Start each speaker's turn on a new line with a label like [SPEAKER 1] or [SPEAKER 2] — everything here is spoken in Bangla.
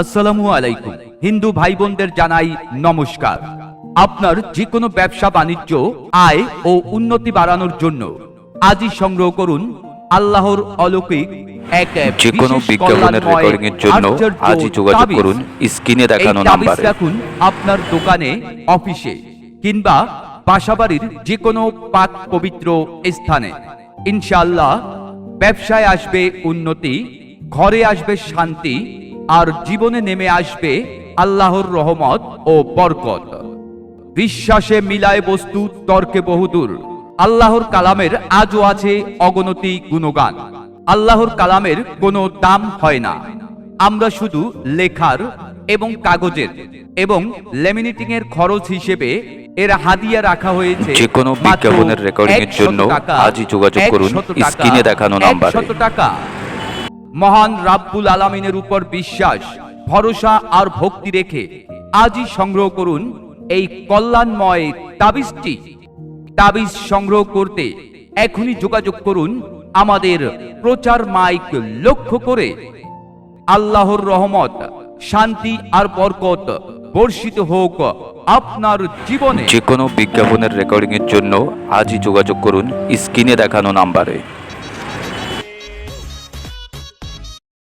[SPEAKER 1] আসসালামু আলাইকুম। হিন্দু ভাই বোনদের জানাই নমস্কার। আপনার যে কোনো ব্যবসা বাণিজ্য আয় ও উন্নতি বাড়ানোর জন্য আজই সংগ্রহ করুন আল্লাহর অলৌকিক এক
[SPEAKER 2] যে কোনো বিজ্ঞাপনের রেকর্ডিং এর জন্য আজই যোগাযোগ করুন স্ক্রিনে দেখানো নাম্বারে।
[SPEAKER 1] রাখুন আপনার দোকানে অফিসে কিংবা বাসাবাড়ির যে কোনো পাক পবিত্র স্থানে। ইনশাআল্লাহ ব্যবসায় আসবে উন্নতি ঘরে আসবে শান্তি আর জীবনে নেমে আসবে আল্লাহর রহমত ও বরকত। বিশ্বাসে মিলায় বস্তু তর্কে বহুদূর। আল্লাহর কালামের আজও আছে অগণতি গুণগান। আল্লাহর কালামের কোনো দাম হয় না। আমরা শুধু লেখার এবং কাগজের এবং লেমিনেটিং এর খরচ হিসেবে এর হাদিয়া রাখা হয়েছে
[SPEAKER 2] যে কোনো বিজ্ঞাপনের রেকর্ডিং এর জন্য আজই যোগাযোগ করুন স্ক্রিনে দেখানো নাম্বারে।
[SPEAKER 1] 100 টাকা। মহান রাব্বুল আলামিনের উপর বিশ্বাস, ভরসা আর ভক্তি রেখে আজই সংগ্রহ করুন এই কল্যাণময় তাবিজটি। তাবিজ সংগ্রহ করতে এখনই যোগাযোগ করুন আমাদের প্রচার মাইক লক্ষ্য করে। আল্লাহর রহমত, শান্তি আর বরকত বর্ষিত হোক আপনার জীবনে।
[SPEAKER 2] যে কোনো বিজ্ঞাপনের রেকর্ডিংয়ের জন্য আজই যোগাযোগ করুন স্ক্রিনে দেখানো নাম্বারে।